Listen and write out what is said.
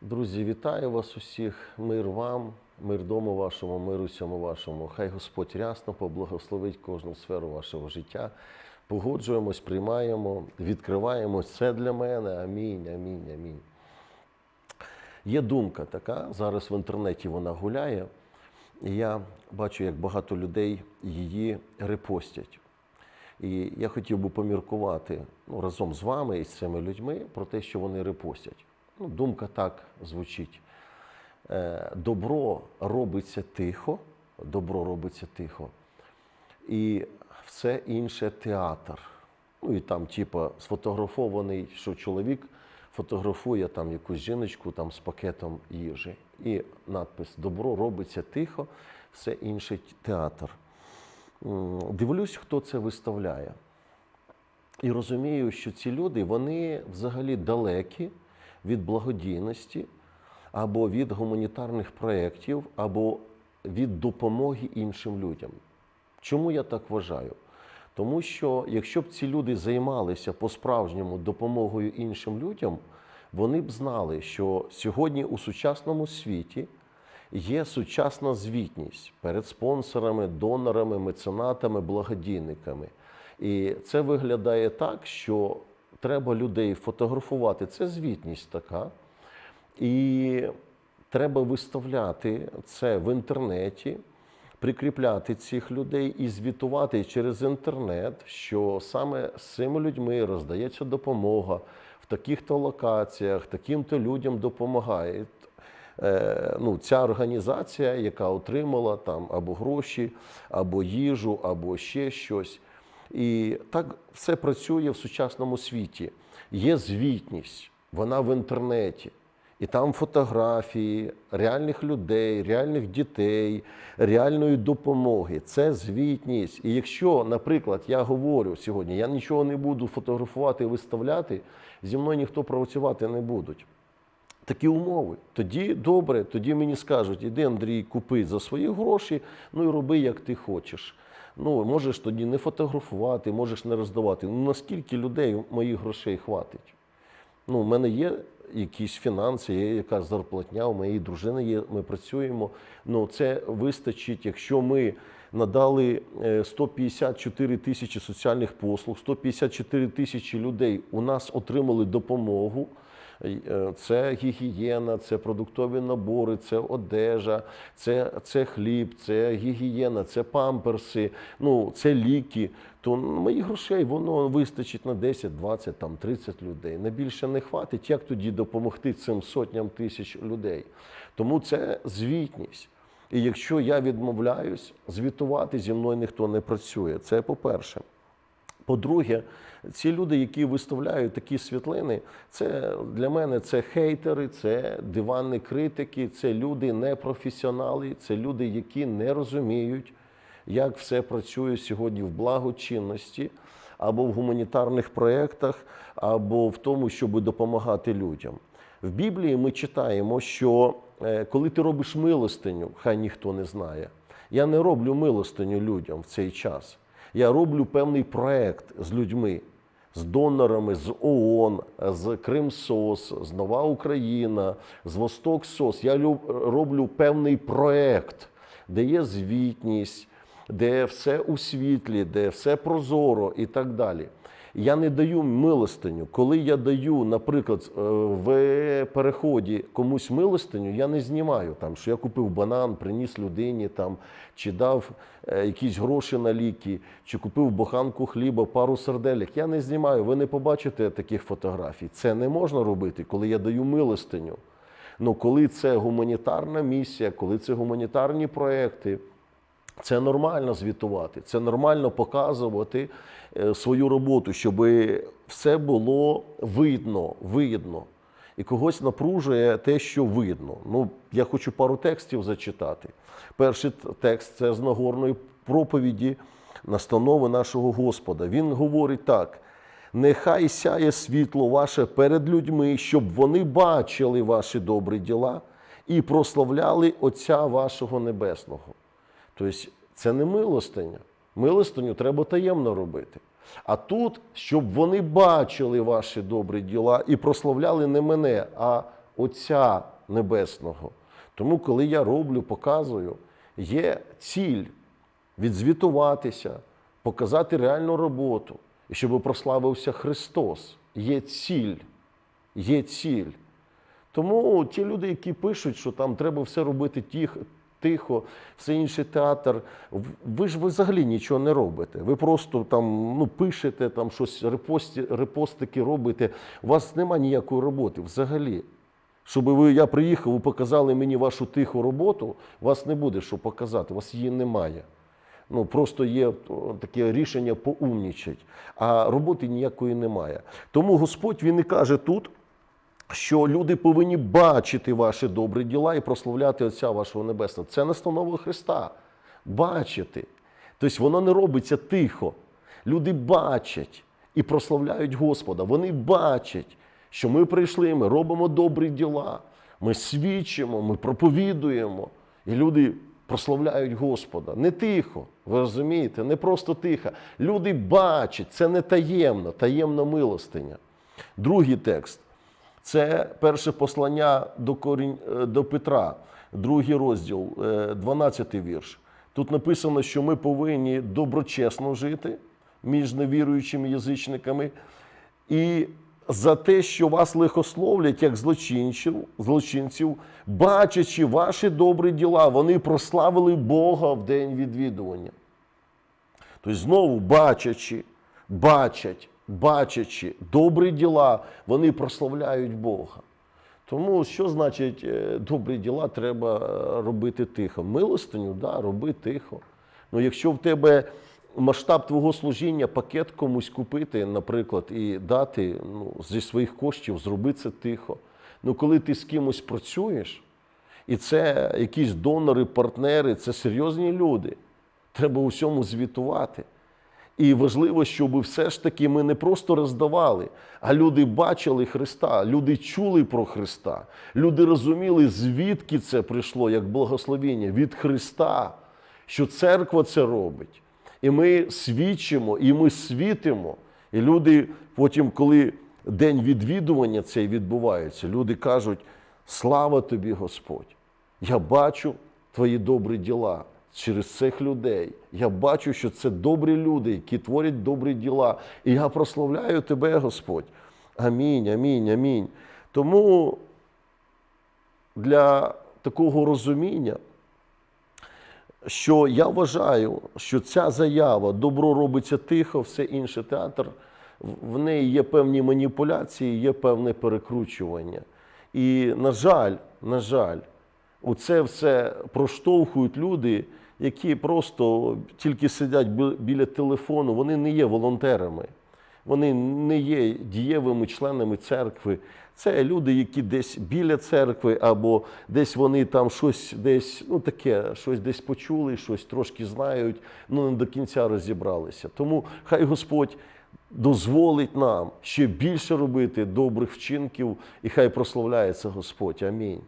Друзі, вітаю вас усіх. Мир вам, мир дому вашому, мир усьому вашому. Хай Господь рясно поблагословить кожну сферу вашого життя. Погоджуємось, приймаємо, відкриваємо. Це для мене. Амінь, амінь, амінь. Є думка така, зараз в інтернеті вона гуляє, і я бачу, як багато людей її репостять. І я хотів би поміркувати ну, разом з вами і з цими людьми про те, що вони репостять. Ну, думка так звучить. Е, Добро робиться тихо, добро робиться тихо, і все інше театр. Ну і там, типа, сфотографований, що чоловік фотографує там якусь жіночку там, з пакетом їжі. І надпис Добро робиться тихо, все інше театр. Дивлюсь, хто це виставляє. І розумію, що ці люди вони взагалі далекі від благодійності або від гуманітарних проєктів, або від допомоги іншим людям. Чому я так вважаю? Тому що якщо б ці люди займалися по-справжньому допомогою іншим людям, вони б знали, що сьогодні у сучасному світі є сучасна звітність перед спонсорами, донорами, меценатами, благодійниками. І це виглядає так, що треба людей фотографувати. Це звітність така. І треба виставляти це в інтернеті, прикріпляти цих людей і звітувати через інтернет, що саме з цими людьми роздається допомога в таких-то локаціях, таким-то людям допомагає. Е, ну, ця організація, яка отримала там або гроші, або їжу, або ще щось. І так все працює в сучасному світі. Є звітність, вона в інтернеті. І там фотографії реальних людей, реальних дітей, реальної допомоги. Це звітність. І якщо, наприклад, я говорю сьогодні, я нічого не буду фотографувати і виставляти, зі мною ніхто працювати не будуть. Такі умови. Тоді добре, тоді мені скажуть, іди, Андрій, купи за свої гроші, ну і роби, як ти хочеш. Ну, можеш тоді не фотографувати, можеш не роздавати. Ну наскільки людей моїх грошей хватить? Ну, у мене є якісь фінанси, є якась зарплатня, у моєї дружини є, ми працюємо. Ну, це вистачить, якщо ми надали е, 154 тисячі соціальних послуг, 154 тисячі людей у нас отримали допомогу. Е, Це гігієна, це продуктові набори, це одежа, це, це хліб, це гігієна, це памперси, ну, це ліки. То моїх грошей воно вистачить на 10, 20, там, 30 людей. На більше не хватить. Як тоді допомогти цим сотням тисяч людей? Тому це звітність. І якщо я відмовляюсь, звітувати зі мною ніхто не працює. Це по-перше. По-друге, ці люди, які виставляють такі світлини, це для мене це хейтери, це диванні критики, це люди непрофесіонали, це люди, які не розуміють, як все працює сьогодні в благочинності або в гуманітарних проєктах, або в тому, щоб допомагати людям. В Біблії ми читаємо, що е, коли ти робиш милостиню, хай ніхто не знає. Я не роблю милостиню людям в цей час. Я роблю певний проект з людьми, з донорами, з ООН, з Кримсос, з Нова Україна, з Восток СОС. Я роблю певний проект, де є звітність, де все у світлі, де все прозоро і так далі. Я не даю милостиню. Коли я даю, наприклад, е, в переході комусь милостиню, я не знімаю там, що я купив банан, приніс людині там, чи дав е, якісь гроші на ліки, чи купив буханку хліба, пару серделек. Я не знімаю. Ви не побачите таких фотографій. Це не можна робити, коли я даю милостиню. Ну, коли це гуманітарна місія, коли це гуманітарні проекти, це нормально звітувати, це нормально показувати е, свою роботу, щоб все було видно, видно. І когось напружує те, що видно. Ну, я хочу пару текстів зачитати. Перший текст це з Нагорної проповіді настанови нашого Господа. Він говорить так: нехай сяє світло ваше перед людьми, щоб вони бачили ваші добрі діла і прославляли Отця вашого Небесного. Тобто це не милостиня. Милостиню треба таємно робити. А тут, щоб вони бачили ваші добрі діла і прославляли не мене, а Отця Небесного. Тому, коли я роблю, показую, є ціль відзвітуватися, показати реальну роботу, і щоб прославився Христос. Є ціль. Є ціль. Тому ті люди, які пишуть, що там треба все робити тихо, тихо, все інше театр, ви ж ви взагалі нічого не робите. Ви просто там ну, пишете, там щось репості, репостики робите. У вас немає ніякої роботи взагалі. Щоб ви, я приїхав, ви показали мені вашу тиху роботу, вас не буде що показати, у вас її немає. Ну, просто є таке рішення поумнічать, а роботи ніякої немає. Тому Господь він і каже тут, що люди повинні бачити ваші добрі діла і прославляти Отця вашого Небесного. Це настанова Христа. Бачити. Тобто воно не робиться тихо. Люди бачать і прославляють Господа. Вони бачать, що ми прийшли, ми робимо добрі діла, ми свідчимо, ми проповідуємо. І люди прославляють Господа. Не тихо, ви розумієте, не просто тихо. Люди бачать, це не таємно, таємна милостиня. Другий текст. Це перше послання до, Корінь, е, до Петра, другий розділ, е, 12 вірш. Тут написано, що ми повинні доброчесно жити між невіруючими язичниками, і за те, що вас лихословлять як злочинців, злочинців, бачачи ваші добрі діла, вони прославили Бога в день відвідування. Тобто знову бачачи, бачать, бачачи добрі діла, вони прославляють Бога. Тому що значить е, добрі діла треба е, робити тихо? Милостиню, да, роби тихо. Ну, якщо в тебе масштаб твого служіння, пакет комусь купити, наприклад, і дати ну, зі своїх коштів, зроби це тихо. Ну, коли ти з кимось працюєш, і це якісь донори, партнери, це серйозні люди. Треба усьому звітувати. І важливо, щоб все ж таки ми не просто роздавали, а люди бачили Христа, люди чули про Христа, люди розуміли, звідки це прийшло, як благословення від Христа, що церква це робить. І ми свідчимо, і ми світимо. І люди потім, коли день відвідування цей відбувається, люди кажуть: слава тобі, Господь! Я бачу твої добрі діла через цих людей. Я бачу, що це добрі люди, які творять добрі діла. І я прославляю тебе, Господь. Амінь, амінь, амінь. Тому для такого розуміння, що я вважаю, що ця заява добро робиться тихо, все інше театр, в- неї є певні маніпуляції, є певне перекручування. І, на жаль, на жаль, у це все проштовхують люди, які просто тільки сидять біля телефону, вони не є волонтерами, вони не є дієвими членами церкви. Це люди, які десь біля церкви, або десь вони там щось десь, ну таке, щось десь почули, щось трошки знають, ну не до кінця розібралися. Тому хай Господь дозволить нам ще більше робити добрих вчинків, і хай прославляється Господь. Амінь.